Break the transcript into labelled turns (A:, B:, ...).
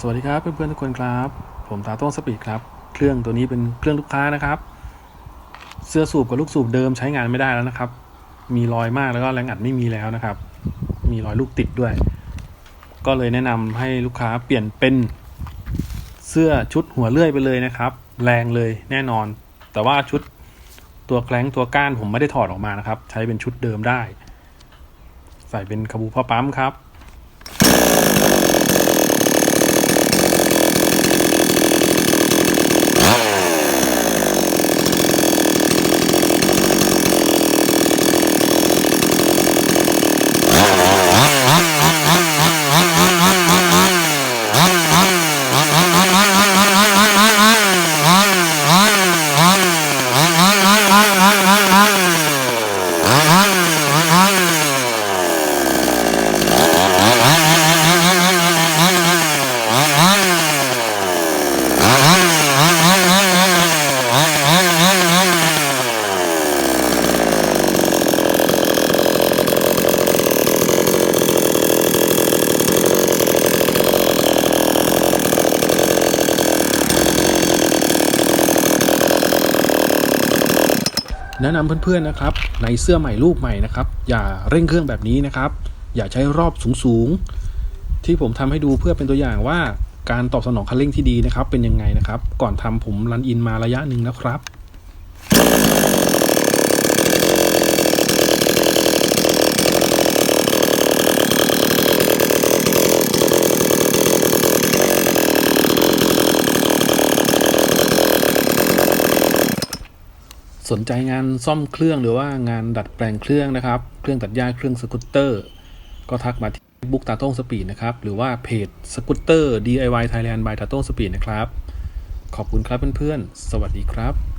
A: สวัสดีครับเพื่อนๆทุกคนครับ ผมตาต้งสปีดครับ เครื่องตัวนี้เป็นเครื่องลูกค้านะครับ เสื้อสูบกับลูกสูบเดิมใช้งานไม่ได้แล้วนะครับ มีรอยมากแล้วก็แรงอัดไม่มีแล้วนะครับ มีรอยลูกติดด้วย ก็เลยแนะนำให้ลูกค้าเปลี่ยนเป็นเสื้อชุดหัวเลื่อยไปเลยนะครับ แรงเลยแน่นอน แต่ว่าชุดตัวแกล้งตัวก้านผมไม่ได้ถอดออกมานะครับ ใช้เป็นชุดเดิมได้ ใส่เป็นคาบูพ่อปั๊มครับ แนะนำเพื่อนๆนะครับ ในเสื้อใหม่รูปใหม่นะครับ อย่าเร่งเครื่องแบบนี้นะครับ อย่าใช้รอบสูงๆ ที่ผมทำให้ดูเพื่อเป็นตัวอย่างว่าการตอบสนองคันเร่งที่ดีนะครับ เป็นยังไงนะครับ ก่อนทำผมรันอินมาระยะหนึ่งนะครับ สนใจงานซ่อมเครื่องหรือว่างานดัดแปลงเครื่องนะครับ เครื่องตัดหญ้าเครื่องสกูตเตอร์ ก็ทักมาที่บุ๊กตาโต้งสปีดนะครับ หรือว่าเพจสกูตเตอร์ DIY Thailand by ตาโต้งสปีดนะครับ ขอบคุณครับเพื่อนๆ สวัสดีครับ